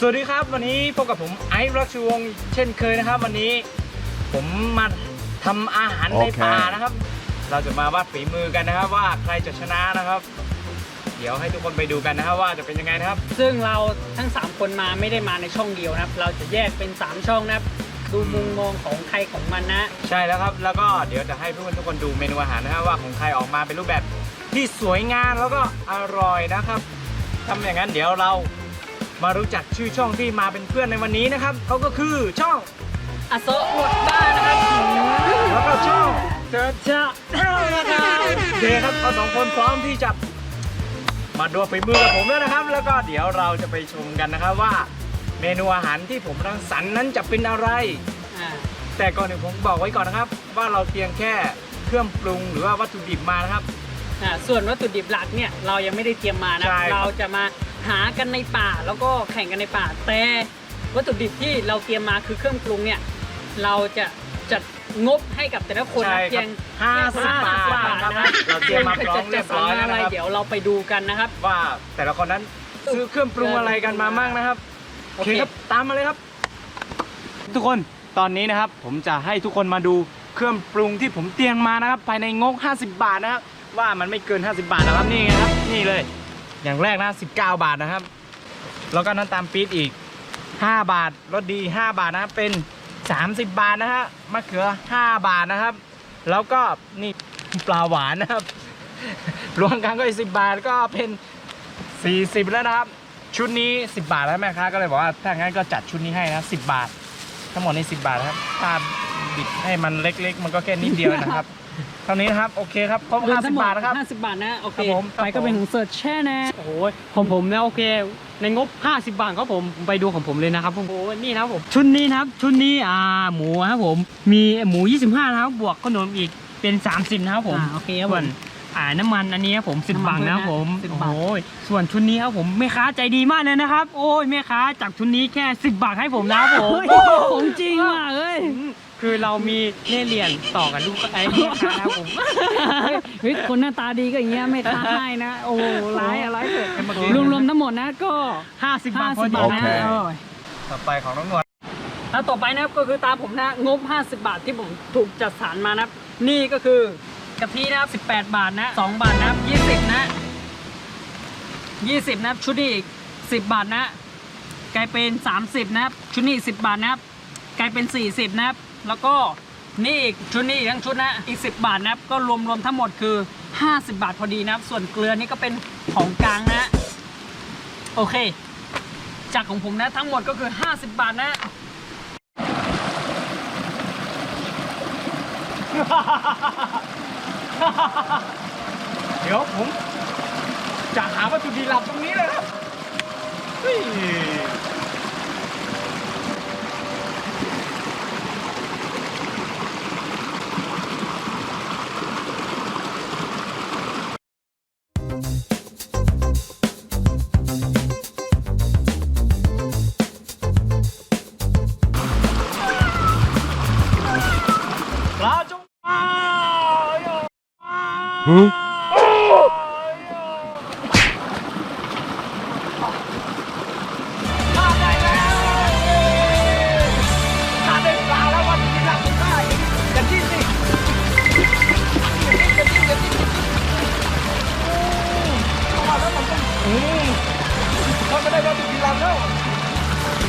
สวัสดีครับ วันนี้พบกับผมไอซ์รักชูวงศ์เช่นเคยนะครับ วันนี้ผมมาทำอาหารในโอเค ป่านะครับ เราจะมาวัดฝีมือกันนะครับว่าใครจะชนะนะครับ เดี๋ยวให้ทุกคนไปดูกันนะครับว่าจะเป็นยังไงนะครับ ซึ่งเราทั้ง 3 คนมาไม่ได้มาในช่องเดียวนะครับ เราจะแยกเป็น 3 ช่องนะครับ ดูมุมมองของใครของมันนะ ใช่แล้วครับ แล้วก็เดี๋ยวจะให้ทุกคนทุกคนดูเมนูอาหารนะครับว่าของใครออกมาเป็นรูปแบบที่สวยงามแล้วก็อร่อยนะครับทำอย่างนั้นเดี๋ยวเรา มารู้จักชื่อช่องที่มาเป็นเพื่อนในวันนี้นะครับเขาก็คือช่องอโศกหมดบ้านนะครับแล้วก็ช่องเจอจะเท่านะครับโอเคครับเราสองคนพร้อมที่จะมาดูฝีมือกับผมแล้วนะครับ แล้วก็เดี๋ยวเราจะไปชมกันนะครับว่า เมนูอาหารที่ผมรังสรรค์นั้นจะเป็นอะไรอ่าแต่ก่อนอื่นผมบอกไว้ก่อนนะครับ ว่าเราเพียงแค่เครื่องปรุงหรือว่าวัตถุดิบมานะครับอ่าส่วนวัตถุดิบหลักเนี่ยเรายังไม่ได้เตรียมมานะใช่ครับเราจะมา หากันในป่าแล้วก็แข่งกันในป่า แต่วัตถุดิบที่เราเตรียมมาคือเครื่องปรุงเนี่ยเราจะจัดงบให้กับแต่ละคนใช่นะเพียงห้าสิบบาท50นะครับนะเราเตรียมมาพร้อมจะเรีจัยดบสรร้อยรแล้วอะไรนะครับเดี๋ยวเราไปดูกันนะครับ ว่าแต่ละคนนั้นซื้อเครื่องปรุงอะไรกันมามั่งนะครับโอเค ครับตามมาเลยครับ ทุกคนตอนนี้นะครับ ผมจะให้ทุกคนมาดูเครื่องปรุงที่ผมเตรียมมานะครับ ภายในงบ50 บาทนะครับว่ามันไม่เกิน 50 บาทนะครับนี่ไงครับนี่เลย อย่างแรกนะ 19 บาทนะครับ แล้วก็น้ำตาลปี๊บอีก 5 บาทรสดี 5 บาทนะเป็น 30 บาทนะฮะมะเขือ 5 บาทนะครับ แล้วก็นี่ปลาหวานนะครับ รวมกันก็อีก10บาทก็เป็น 40 แล้วนะครับ ชุดนี้ 10 บาทแล้วแม่ค้าก็เลยบอกว่าถ้างั้นก็จัดชุดนี้ให้นะ10 บาท ทั้งหมดนี้10 บาทนะครับถ้าบิดให้มันเล็กๆ มันก็แค่นิดเดียวนะครับ เท่านี้นะครับ โอเคครับครบรวมทั้50งหมดบาทนะครับ 50 บาทนะ โอเค ครับผมไปก็เป็นของเสิร์ชแช่แน่โอ้โหของผมนะโอเค ในงบ 50 บาทครับผมไปดูของผมเลยนะครับโอ้โหนี่นะครับผม ชุดนี้นะครับ ชุดนี้อ่าหมูครับผม มีหมู 25 นะครับ บวกขนมอีกเป็น 30 นะครับผม อ่าโอเคครับผมส่วนอ่าน้ำมันอันนี้ครับผม10บาทนะครับผม10โอ้บาท โหส่วนชุดนี้ครับผมแม่ค้าใจดีมากเลยนะครับ โอ้ยแม่ค้าจากชุดนี้แค่ 10 บาทให้ผมนะครับผม ของจริงว่ะเอ้ย คือเรามีเล่ห์เหรียญต่อกันลูกไอ้แม่ค้านะครับผมเฮ้ยคนหน้าตาดีก็อย่างเงี้ยไม่ท้าให้นะ โอ้โหร้ายอะไรเกิดเมื่อกี้รวมๆทั้งหมดนะก็ 50 บาทพอ50ดีบาทนะนะโอเคโอ้ยต่อไปของน้องนวลแล้วต่อไปนะครับก็คือตามผมนะงบ 50 บาทที่ผมถูกจัดสรรมานะครับ นี่ก็คือกะทินะครับ18 บาทนะ2บาทนะครับ20 นะ 20 นะครับชุดนี้อีก 10 บาทนะ กลายเป็น 30 นะครับ ชุดนี้อีก10 บาทนะครับ กลายเป็น 40 นะครับ แล้วก็นี่อีกชุดนี้อีกทั้งชุดนะอีก 10 บาทนะครับก็รวมรวมทั้งหมดคือ 50 บาทพอดีนะครับ ส่วนเกลือนี่ก็เป็นของกลางนะโอเค จากของผมนะทั้งหมดก็คือ 50 บาทนะเดี๋ยวผมจะหาวัตถุดิบหลับตรงนี้เลยนะ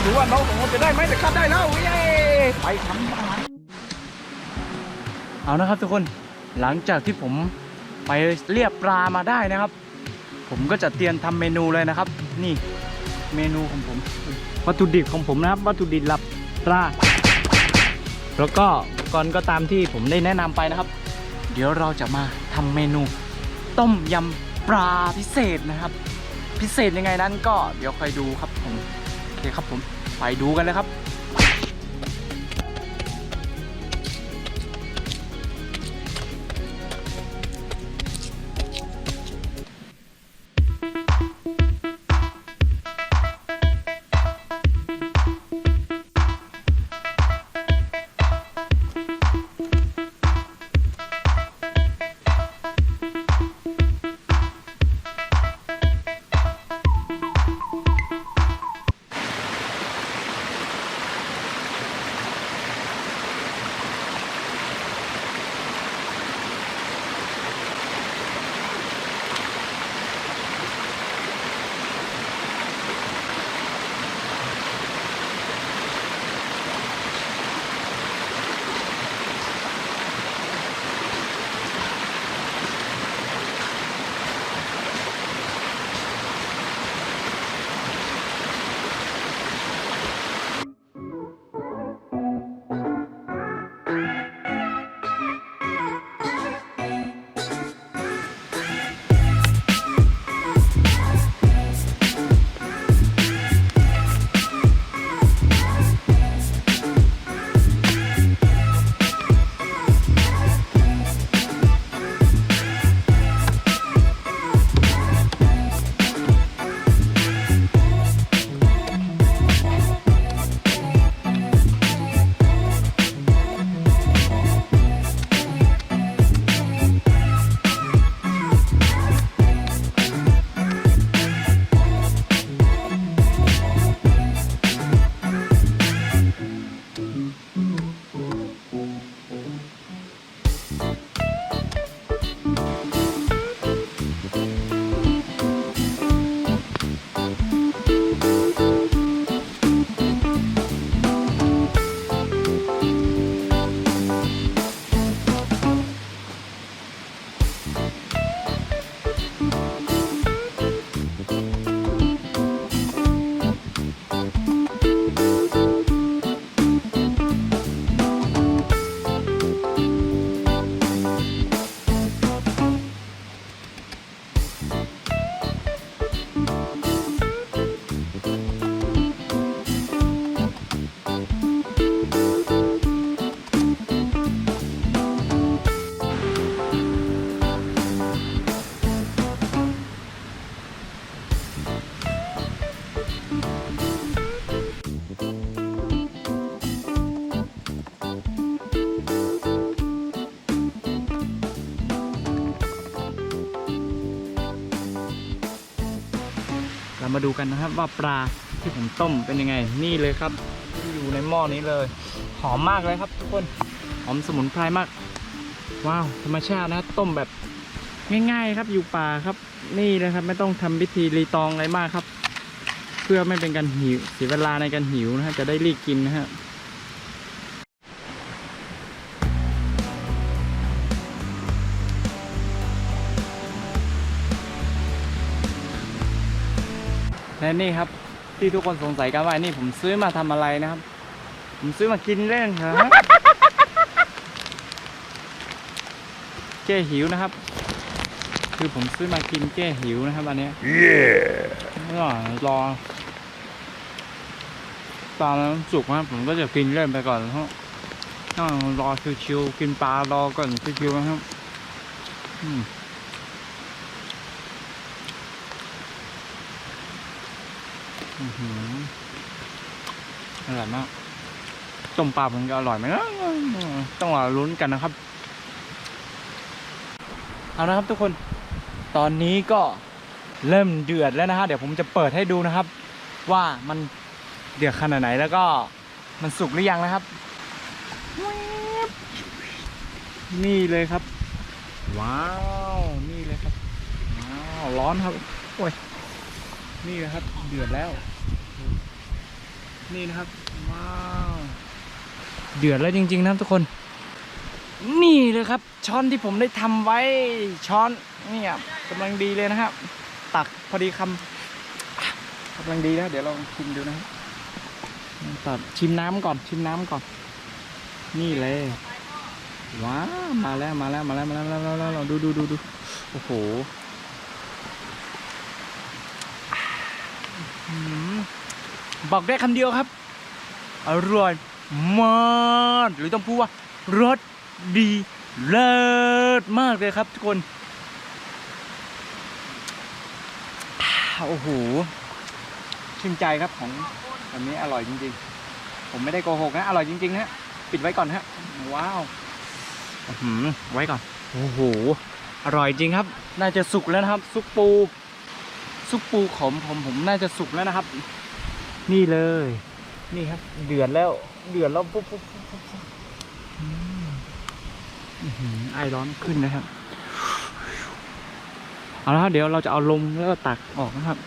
ดูว่าน้องของผมจะได้ไหมแต่ข้าได้แล้วเย้ไปทำอาหาเอานะครับทุกคนหลังจากที่ผมไปเรียบปลามาได้นะครับ ผมก็จะเตรียมทำเมนูเลยนะครับ นี่เมนูของผม วัตถุดิบของผมนะครับ วัตถุดิบหลับปลาแล้วก็ก่อนก็ตามที่ผมได้แนะนำไปนะครับ เดี๋ยวเราจะมาทำเมนู ต้มยำปลาพิเศษนะครับ พิเศษยังไงนั้นก็เดี๋ยวคอยดูครับผมโอเคครับผม ไปดูกันเลยครับ มาดูกันนะครับ ว่าปลาที่ผมต้มเป็นยังไง นี่เลยครับที่อยู่ในหม้อนี้เลย หอมมากเลยครับ ทุกคนหอมสมุนไพรมาก ว้าวธรรมชาตินะต้มแบบง่ายๆครับอยู่ป่าครับ นี่นะครับ ไม่ต้องทำพิธีรีตองอะไรมากครับ เพื่อไม่เป็นการหิวเสียเวลาในการหิวนะฮะจะได้รีบกินนะฮะ และนี่ครับที่ทุกคนสงสัยกันว่านี่ผมซื้อมาทำอะไรนะครับ ผมซื้อมากินเล่นครับแก้หิวนะครับ คือผมซื้อมากินแก้หิวนะครับอันเนี้ยเมื่อรอปลามันสุกนะครับผมก็จะกินเล่นไปก่อนเพราะต้องรอชิวๆกินปลารอก่อนชิวๆนะครับ อร่อยมาก ต้มปลาผมจะอร่อยไหมนะต้องรอลุ้นกันนะครับ เอานะครับทุกคน ตอนนี้ก็เริ่มเดือดแล้วนะฮะ เดี๋ยวผมจะเปิดให้ดูนะครับ ว่ามันเดือดขนาดไหนแล้วก็มันสุกหรือยังนะครับ นี่เลยครับ ว้าว นี่เลยครับ ว้าว ร้อนครับ โอ้ย นี่นะครับ เดือดแล้ว นี่นะครับว้าวเดือดแล้วจริง ๆ นะครับทุกคน นี่เลยครับ ช้อนที่ผมได้ทำไว้ช้อนเนี่ยกำลังดีเลยนะครับ ตักพอดีคำกำลังดีนะเดี๋ยวลองชิมดูนะครับตัดชิมน้ำก่อนชิมน้ำก่อน นี่เลยว้าวมาแล้วมาแล้วมาแล้วมาแล้วมาแล้วมาแล้วดูดูดูดูโอ้โหอืม บอกได้คำเดียวครับ อร่อยมากหรือต้องพูดว่ารสดีเลิศมากเลยครับทุกคน โอ้โห ชื่นใจครับของอันนี้อร่อยจริงๆ ผมไม่ได้โกหกนะ อร่อยจริงๆนะปิดไว้ก่อนฮะ ว้าวไว้ก่อน โอ้โห อร่อยจริงครับ น่าจะสุกแล้วนะครับ ซุปปู ซุปปูขมผมผมน่าจะสุกแล้วนะครับ นี่เลย นี่ครับ เดือดแล้ว เดือดแล้วปุ๊บปุ๊บปุ๊บปุ๊บปุ๊บอืมอื้อหือไอร้อนขึ้นนะครับ เอาละครับเดี๋ยวเราจะเอาลงแล้วก็ตักออกนะครับ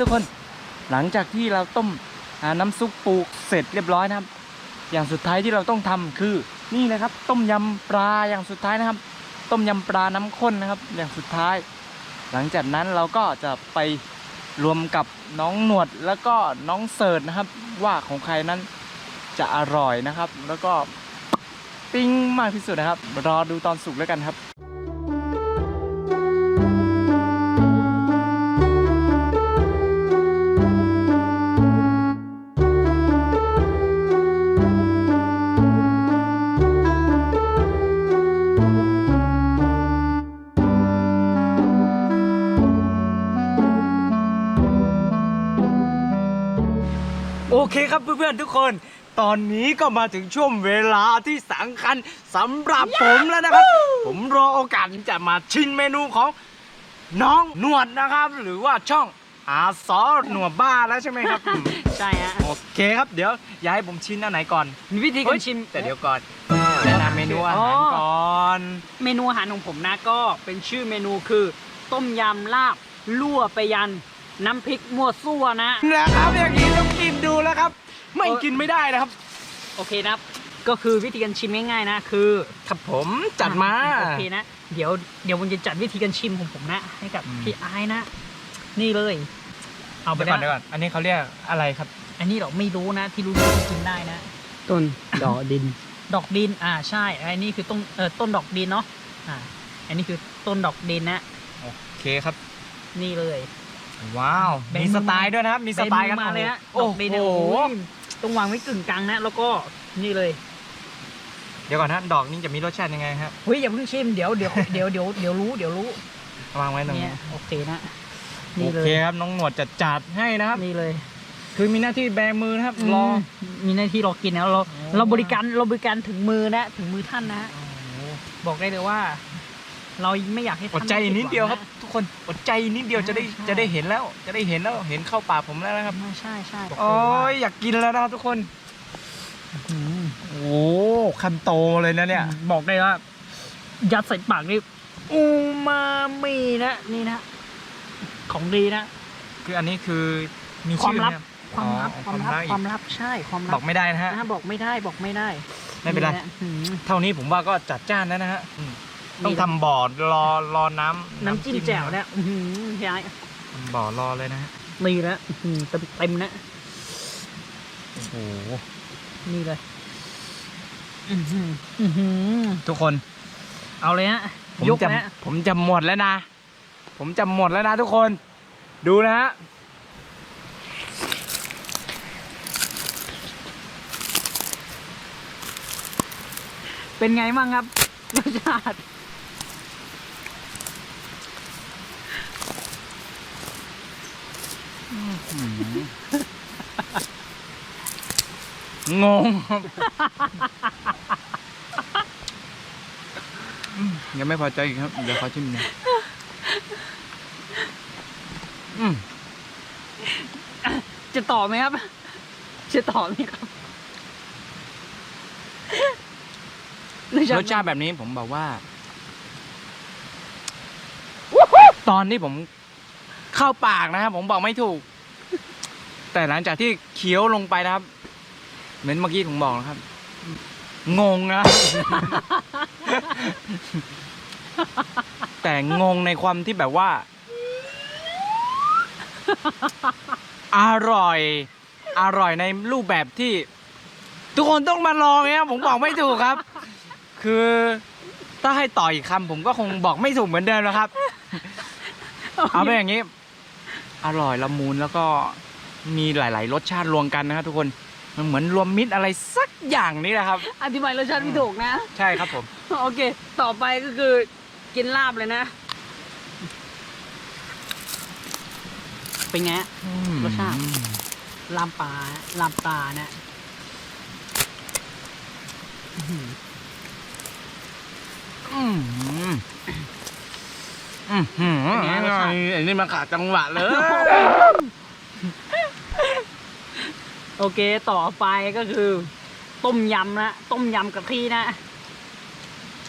ทุกคน หลังจากที่เราต้มน้ำซุปปูเสร็จเรียบร้อยนะครับ อย่างสุดท้ายที่เราต้องทำคือนี่นะครับ ต้มยำปลาอย่างสุดท้ายนะครับ ต้มยำปลาน้ำข้นนะครับ อย่างสุดท้าย หลังจากนั้นเราก็จะไปรวมกับน้องหนวดแล้วก็น้องเสิร์ตนะครับ ว่าของใครนั้นจะอร่อยนะครับ แล้วก็ปิ้งมากที่สุดนะครับ รอดูตอนสุกแล้วกันครับ เคครับเพื่อนๆทุกคน ตอนนี้ก็มาถึงช่วงเวลาที่สำคัญสำหรับผมแล้วนะครับ ผมรอโอกาสที่จะมาชิมเมนูของน้องหนวดนะครับ หรือว่าช่องอาซอหนวดบ้าแล้วใช่ไหมครับอืมใช่ฮะโอเคครับเดี๋ยวอย่าให้ผมชิมอันไหนก่อนมีวิธีการชิม แต่เดี๋ยวก่อนแนะนำเมนูอาหารก่อน เมนูอาหารของผมนะก็เป็นชื่อเมนูคือ ต้มยำลาบลั่วไปยัน น้ำพริกมั่วซั่วนะนะครับอย่างนี้ต้องกินดูแล้วครับ ไม่กินไม่ได้นะครับ โอเคนะครับ ก็คือวิธีการชิมง่ายๆนะ คือครับผมจัดมาโอเคนะ เดี๋ยวเดี๋ยวผมจะจัดวิธีการชิมของผมนะ ให้กับอืมพี่ไอ้ายนะ นี่เลย เอาไปเดี๋ยวก่อนเดี๋ยวนะก่อนอันนี้เขาเรียกอะไรครับ อันนี้เราไม่รู้นะ ที่รู้ที่กินได้นะ ต้นดอกดิน ดอกดินอ่าใช่อันนี้คือต้นเอ่อต้นดอกดินเนาะอ่าอันนี้คือต้นดอกดินนะโอเคครับ นี่เลย ว้าวแบนมีสไตล์ด้วยนะครับ มีสไตล์กันมาเลยฮะโอ้ดกดีเนี่ยโหโอ้ยต้องวางไว้กึ่งกลางนะ แล้วก็นี่เลย เดี๋ยวก่อนนะดอกนี้จะมีรสชาติยังไงครับเฮ้ยอย่าเพิ่งชิมเดี๋ยวเดี๋ยวเดี๋ยวเดี๋ยวเดี๋ยวรู้เดี๋ยวรู้วางไว้ตรงเนี่นี้ยโอเคนะโอนี่เลเคยครับน้องหนวดจะจัดให้นะครับนี่เลย คือมีหน้าที่แบมือนะครับรอมมีหน้าที่รอกินนะเราโอ้เราบริการเราบริการถึงมือนะถึงมือท่านนะบอกได้เลยว่า เราไม่อยากให้อท่าดนใจอีกนิดเดียวครับผิหวังทุกคนอดใจอีกนิดเดียวจะได้ใช่จะได้เห็นแล้ว จะได้เห็นแล้วเห็นเข้าปากผมแล้วนะครับนะใช่ใช่บอกโอ้เลยยอยากกินแล้วนะครับทุกคนอืมโอ้คำโตเลยนะเนี่ย บอกได้ว่ายัดใส่ปากนี่อูมามินะนี่นะ ของดีนะ คืออันนี้คือมีความชื่อลับไหรับความลับอ๋อความลับความลับอีกความลับใช่ความลับอกไม่ได้นะฮะนะบอกไม่ได้บอกไม่ได้ ไม่เป็นไระอืมเท่านี้ผมว่าก็จัดจ้านแล้วนะฮะอืม ต้องนี่ทำบ่อรอรอน้ำน้ำจิ้มแจ่วเนี่ยอื้อหือย้ายทำบ่อรอเลยนะฮะนี่แล้วอื้อหือเต็มเต็มๆนะโอ้โหนี่เลยอื้อหืออื้อหือทุกคน เอาเลยฮะผมยกจะนะผมจะหมดแล้วนะ ผมจะหมดแล้วนะทุกคน ดูนะฮะเป็นไงบ้างครับรสชาติ งงครับอืมยังไม่พอใจอีกครับ เดี๋ยวเขาชิมหน่อยอืมจะต่อไหมครับ จะต่อไหมครับรสชาติแบบนี้ผมบอกว่า ตอนที่ผมเข้าปากนะครับผมบอกไม่ถูก แต่หลังจากที่เคี้ยวลงไปนะครับ เหมือนเมื่อกี้ผมบอกนะครับ งงนะ แต่งงในความที่แบบว่า อร่อย อร่อยในรูปแบบที่ ทุกคนต้องมาลองเนี่ยผมบอกไม่ถูกครับ คือถ้าให้ต่ออีกคำผมก็คงบอกไม่ถูกเหมือนเดิมแล้วครับ เอาเป็นอย่างนี้ อร่อยละมุนแล้วก็ มีหลาย ๆ รสชาติรวมกันนะครับทุกคนมันเหมือนรวมมิตรอะไรสักอย่างนี้แหละครับ อธิบายรสชาติไม่ถูกนะ ใช่ครับผม โอเค ต่อไปก็คือกินลาบเลยนะ เป็นไงรสชาติลามปลาลามปลานะอื้อหืออืมอืมอืมเป็นไงรสชาติอันนี้มาขาดจังหวะเลย โอเคต่อไปก็คือ ต้มยำนะต้มยำกะทินะ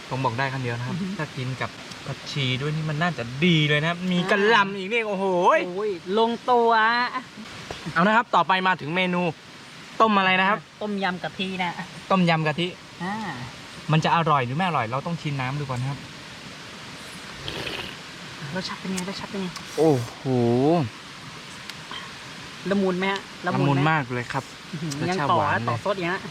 ผมบอกได้คำเดียวนะครับ ถ้ากินกับผักชีด้วยนี่มันน่าจะดีเลยนะครับ มีกระหลำอีกนี่โอ้โหยโอ้ยลงตัวเอานะครับ ต่อไปมาถึงเมนู ต้มอะไรนะครับ ต้มยำกะทินะต้มยำกะทิอ่ามันจะอร่อยหรือไม่อร่อย เราต้องชิมน้ำดูก่อนนะครับรสชาติเป็นไงรสชาติเป็นไงโอ้โห ละมุนไหมฮะละมุนไหมากเลยครับอื้อหือรสยังชาติต่อหวานนะเลยต่อซดอย่างนี้นะ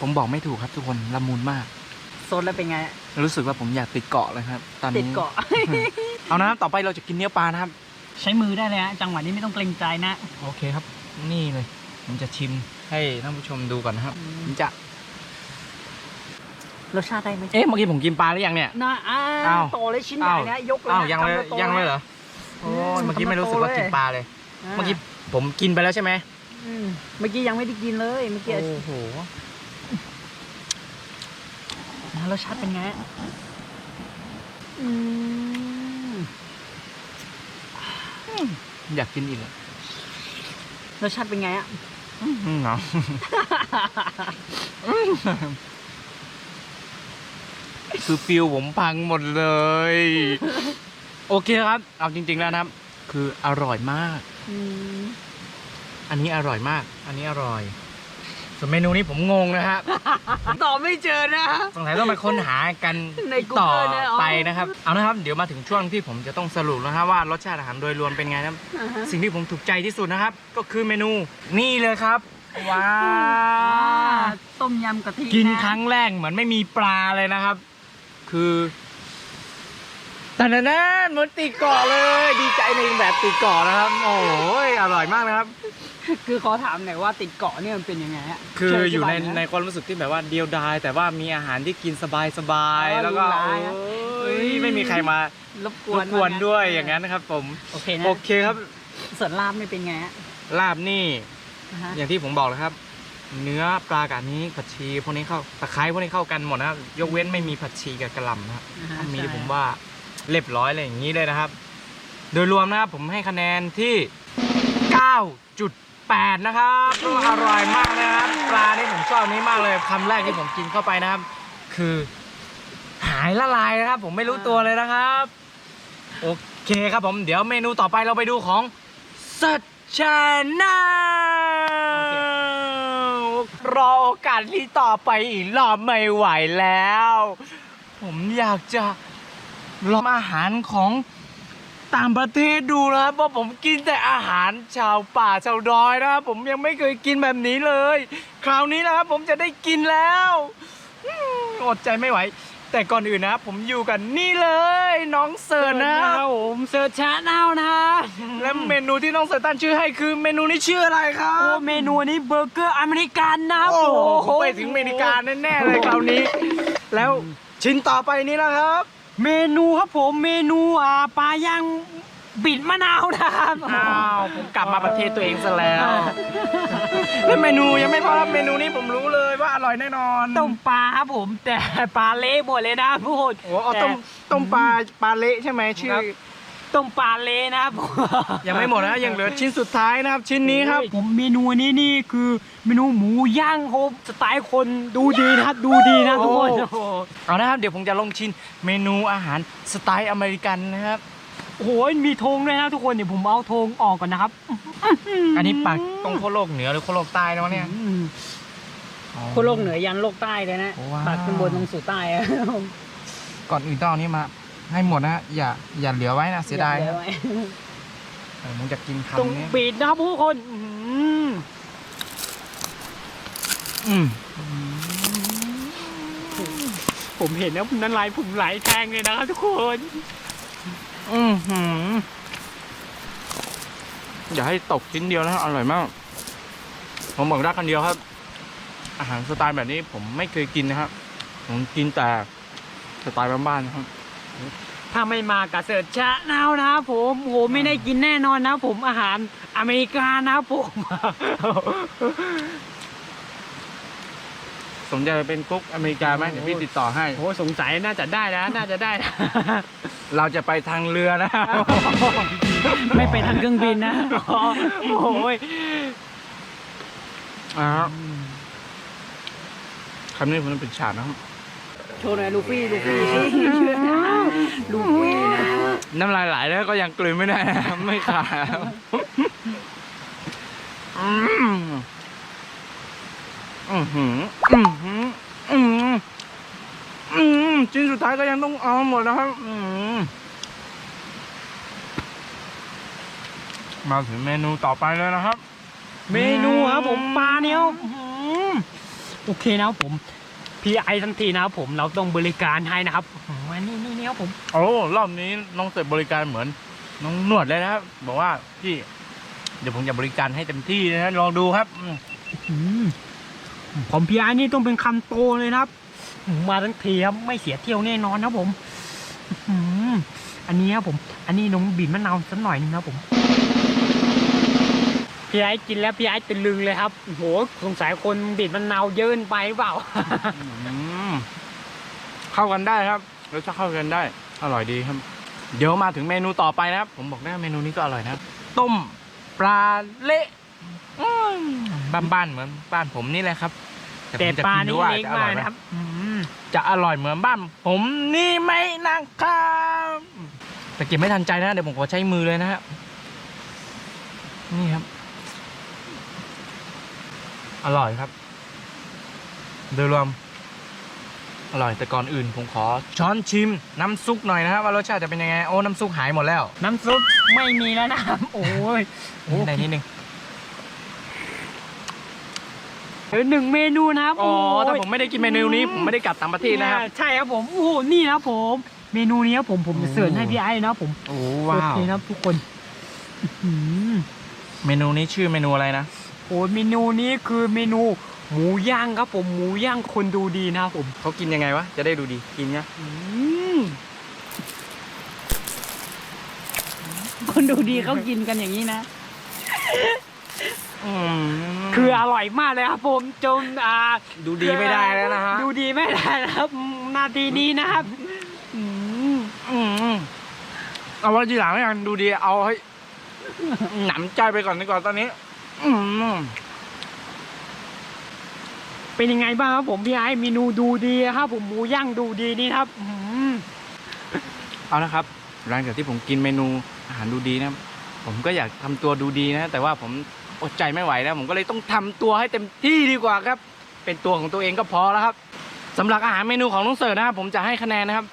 ผมบอกไม่ถูกครับทุกคนละมุนมาก ซดแล้วเป็นไงรู้สึกว่าผมอยากติดเกาะเลยครับ ตอนนี้ติดเกาะ เอานะครับต่อไปเราจะกินเนื้อปลานะครับ ใช้มือได้เลยฮะจังหวะนี้ไม่ต้องเกรงใจนะโอเคครับ นี่เลย ผมจะชิมให้ท่านผู้ชมดูก่อนนะครับ อืมผมจะ รสชาติได้ไหมเอ๊ะเมื่อกี้ผมกินปลาหรือยังเนี่ย นะอ้าอ้าวว ต่อเลยชิ้นใหญ่นะยกเลยอ้าวนะยังเลยคำโตๆยังเลยเหรอ โอ้ยอืมเมื่อกี้ไม่รู้สึกว่าคำโตๆกินปลาเลยาเมื่อกี้ผมกินไปแล้วใช่ไหมอืมเมื่อกี้ยังไม่ได้กินเลยเมื่อกี้โอ้โหนะรสชาติเป็นไงอืมอยากกินอีกเลยรสชาติเป็นไงอะอืมเหรอคือฟิลผมพังหมดเลย โอเคครับ เอาจริง ๆ แล้วนะครับ คืออร่อยมาก อืมอันนี้อร่อยมาก อันนี้อร่อย ส่วนเมนูนี้ผมงงนะครับต่อไม่เจอนะ สงสัยต้องไปค้นหากันในต่อ Google เนี่ยอ๋อ ไปนะครับ เอานะครับ เดี๋ยวมาถึงช่วงที่ผมจะต้องสรุปนะครับว่ารสชาติอาหารโดยรวมเป็นไงนะครับ อ่าฮะสิ่งที่ผมถูกใจที่สุดนะครับ ก็คือเมนูนี่เลยครับ ว้าอ่าวต้มยำกะทิกินะครั้งแรกเหมือนไม่มีปลาเลยนะครับ คือ แแต่นั้นนะเหมันติดเกาะเลย ดีใจในแบบติดเกาะนะครับ โอ้ยอร่อยมากนะครับ คือขอถามหน่อยว่าติดเกาะเนี่ยมันเป็นยังไงฮะคือช่วอยู่ในธิบาหะในความรู้สึกที่แบบว่าเดียวดาย แต่ว่ามีอาหารที่กินสบายสบายๆอ๋อแล้วก็หรูหราอะโอ้ยไม่มีใครมารบกรวบนกวนมากะด้วยอย่างนั้นนะครับ ผมโอเคนะโอเคครับส่วนลาบไม่เป็นไงฮะลาบนี่อ่าฮะอย่างที่ผมบอกแล้วครับ เนื้อปลากับอันนี้ผัดชีพวกนี้เข้าตะไคร้พวกนี้เข้ากันหมดนะครับยกเว้นไม่มีผัดชีกับกระหล่ำนะครับอ่าฮะถ้ามีใช่ผมว่า เรียบร้อยเลยอย่างนี้เลยนะครับ โดยรวมนะครับผมให้คะแนนที่ 9.8 นะครับอร่อยมากนะครับปลาที่ผมชอบนี้มากเลยคำแรกที่ผมกินเข้าไปนะครับ คือ หายละลายนะครับ ผมไม่รู้ตัวเลยนะครับ โอเคครับผมเดี๋ยวเมนูต่อไปเราไปดูของสัจชนาารอโอกาสที่ต่อไปอีกรอบไม่ไหวแล้ว ผมอยากจะ ลองอาหารของต่างประเทศดูนะครับเพราะผมกินแต่อาหารชาวป่าชาวดอยนะครับผมยังไม่เคยกินแบบนี้เลย คราวนี้นะครับผมจะได้กินแล้วอืมอดใจไม่ไหว แต่ก่อนอื่นนะครับผมอยู่กันนี่เลย น้องเสิร์ชนะคครัรับบผมเสิร์ชชาแนลนะและเมนูที่น้องเสิร์ชตั้งชื่อให้คือเมนูนี้ชื่ออะไรครัโอ้บเมนูนี้เบอร์เกอร์อเมริกันนะโอ้โหโอ้ไปถึงอเมริกาแน่ๆเลยคราวนี้ แล้วชิ้นต่อไปนี้นะครับ เมนูครับผมเมนูอ่าปลาย่างบิดมะนาวนะครับอ้าวผมกลับมาประเทศตัวเองซะแล้วและเมนูยังไม่พอครับเมนูนี้ผมรู้เลยว่าอร่อยแน่นอนต้มปลาครับผม แต่ปลาเละหมดเลยนะพูดโอ้เอาต้มต้มปลาปลาเละใช่ไหมชื่อครับ ต้มปลาเละนะครับผมยังไม่หมดนะยังเหลือชิ้นสุดท้ายนะครับ ชิ้นนี้ครับ ผมเมนูนี้นี่คือเมนูหมูย่างโฮมสไตล์คนดูดีนะครับ ดูดีนะทุกคนโอ้เอานะครับเดี๋ยวผมจะลงชิ้นเมนูอาหารสไตล์อเมริกันนะครับโอ้โหมีธงด้วยนะทุกคนเดี๋ยวผมเอาธงออกก่อนนะครับ อันนี้ปากตรงโคโลกเหนือหรือโคโลกใต้นะวะเนี่ยอืมโคโลกเหนือยันโลกใต้เลยนะว้าวปากขึ้นบนลงสู่ใต้อะก่อนอื่นต้องเอานี้มา ให้หมดนะฮะอย่าอย่าเหลือไว้นะเสียดายอนะไว้เออมึงจะกินต้องคำนี้บีดนะครับทุกคนอื้อหืออืมผมเห็นแล้วน้ำลายผมไหลแทงเลยนะครับทุกคนอืมหืมอย่าให้ตกชิ้นเดียวนะอร่อยมาก ผมบอกได้คันเดียวครับ อาหารสไตล์แบบนี้ผมไม่เคยกินนะครับผมกินแต่สไตล์บ้านๆนะครับ ถ้าไม่มากับเสิร์ชชาแนลนะครับผมโหไม่ได้กินแน่นอนนะผมอาหารอเมริกานะครับผม สนใจไปเป็นกุ๊กอเมริกาไหมเดี๋ยวพี่ติดต่อให้โอ้สงสัยน่าจะได้นะน่าจะได้นะ เราจะไปทางเรือนะ ไม่ไปทางเครื่องบินนะอ๋อโอ้ยอ่าคำนี้ผมเป็นฉากนะครับโชว์หน่อยลูฟี่ลูฟี่ ลูฟี่นะน้ำลายไหลแล้วก็ยังกลืนไม่ได้นะครับไม่ขาดอืมอือหืออือหืออืมอืมชิ้นสุดท้ายก็ยังต้องเอาหมดนะครับอืมมาถึงเมนูต่อไปแล้วนะครับ เมนูครับผมปลาเนี้ยอื้อโอเคนะครับผม พี่ไอทั้งทีนะครับผมเราต้องบริการให้นะครับ ครับผม โอ้รอบนี้น้องเสร็จบริการเหมือน น้องนวดเลยนะครับ บอกว่าพี่ เดี๋ยวผมจะบริการให้เต็มที่นะลองดูครับอืมอืมผมพี่ไอนี่ต้องเป็นคำโตเลยนะครับ มาทั้งทีครับไม่เสียเที่ยวแน่นอนนะครับผมอื้อหืออันนี้ครับผม อันนี้นมบีบมะนาวสักหน่อยนึงนะครับผมพี่ไอกินแล้วพี่ไอตะลึงเลยครับโอ้โหสงสัยคนบีบมะนาวเยินไปหรือเปล่า อืมเข้ากันได้ครับ รสชาติเข้ากันได้ อร่อยดีครับ เดี๋ยวมาถึงเมนูต่อไปนะครับ ผมบอกได้ว่าเมนูนี้ก็อร่อยนะครับ ต้มปลาเละอืมบ้านๆเหมือนบ้านผมนี่แหละครับแต่ผมจะปลากินี่ดูว่เล็กจะอมาร่กอยไหนะครับอืมจะอร่อยเหมือนบ้าน ผมนี่ไหมนะครับแต่เก็บไม่ทันใจนะเดี๋ยวผมขอใช้มือเลยนะฮะนี่ครับ อร่อยครับ โดยรวม อร่อยแต่ก่อนอื่นผมขอช้อนชิมน้ำซุปหน่อยนะครับว่ารสชาติจะเป็นยังไงโอ้น้ำซุปหายหมดแล้ว น้ำซุปไม่มีแล้วนะครับโอ้ยนี่ได้นิดนึงเหลือหนึ่งเมนูนะครับอ๋อโยถ้าผมไม่ได้กินเมนูนี้ผมไม่ได้กลับต่างประเทศนะครับใช่ครับผมโอ้โหนี่นะครับผม เมนูนี้ผมผมจะเสิร์ฟให้พี่ไอ้นะผมโอ้โอว้าวเคนะครับทุกคนอื้อหือเมนูนี้ชื่อเมนูอะไรนะโอ้เมนูนี้คือเมนู หมูย่างครับผมหมูย่างคนดูดีนะครับผมเขากินยังไงวะ จะได้ดูดีกินเนี้ยอืมคนดูดีเขากินกันอย่างนี้นะอืมคืออร่อยมากเลยครับผมจนอ่าดูดีไม่ได้แล้วนะฮะดูดีไม่ได้นะครับอืมนาทีนี้นะครับอืมอืมเอาไว้ทีหลังแล้วกันดูดีเอาให้หนำใจไปก่อนดีกว่าตอนนี้ อืม เป็นยังไงบ้างครับผมพี่ไอ้เมนูดูดีครับผมหมูย่างดูดีนี่ครับอืเอานะครับ หลังจากที่ผมกินเมนูอาหารดูดีนะครับผมก็อยากทำตัวดูดีนะ แต่ว่าผมอดใจไม่ไหวนะผมก็เลยต้องทำตัวให้เต็มที่ดีกว่าครับ เป็นตัวของตัวเองก็พอแล้วครับสำหรับอาหารเมนูของน้องเสิร์ฟนะครับผมจะให้คะแนนนะครับ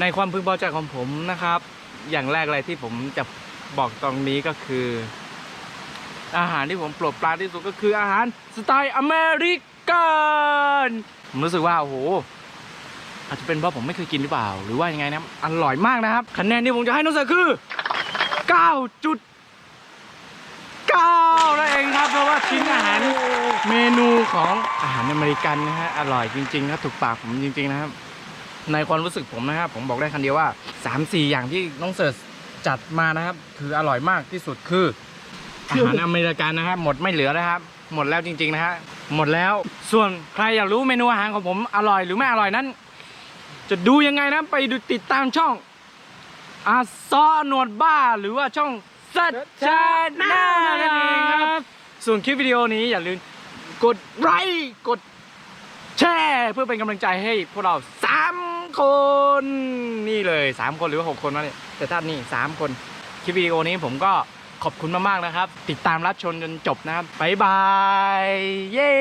ในความพึงพอใจของผมนะครับ อย่างแรกเลยที่ผมจะบอกตรงนี้ก็คือ อาหารที่ผมโปรดปรานที่สุดก็คืออาหารสไตล์อเมริกันผมรู้สึกว่าโอ้โหอาจจะเป็นเพราะผมไม่เคยกินหรือเปล่า หรือว่ายังไงนะครับอร่อยมากนะครับคะแนนที่ผมจะให้น้องเสือคือ9.9นั่นเองครับเพราะว่าชิ้นอาหารเมนูของอาหารอเมริกันนะฮะอร่อยจริงๆครับถูกปากผมจริง ๆนะครับ ในความรู้สึกผมนะครับผมบอกได้คำเดียวว่า 3-4 อย่างที่น้องเสิร์ชจัดมานะครับ คืออร่อยมากที่สุดคือ อาหารอเมริกันนะครับ หมดไม่เหลือนะครับ หมดแล้วจริง ๆ นะฮะหมดแล้ว ส่วนใครอยากรู้เมนูอาหารของผมอร่อยหรือไม่อร่อยนั้น จะดูยังไงนะไปดูติดตามช่องอาซอหนวดบ้าหรือว่าช่องสัจจาน้านั่นเองครับ ส่วนคลิปวิดีโอนี้อย่าลืมกดไลค์กดแชร์เพื่อเป็นกำลังใจให้พวกเราสามคนนี่เลยสามคนหรือว่าหกคนวะเนี่ยแต่ถ้านี่สามคนคลิปวิดีโอนี้ผมก็ ขอบคุณมากๆนะครับ ติดตามรับชมจนจบนะครับบ๊ายบาย เย้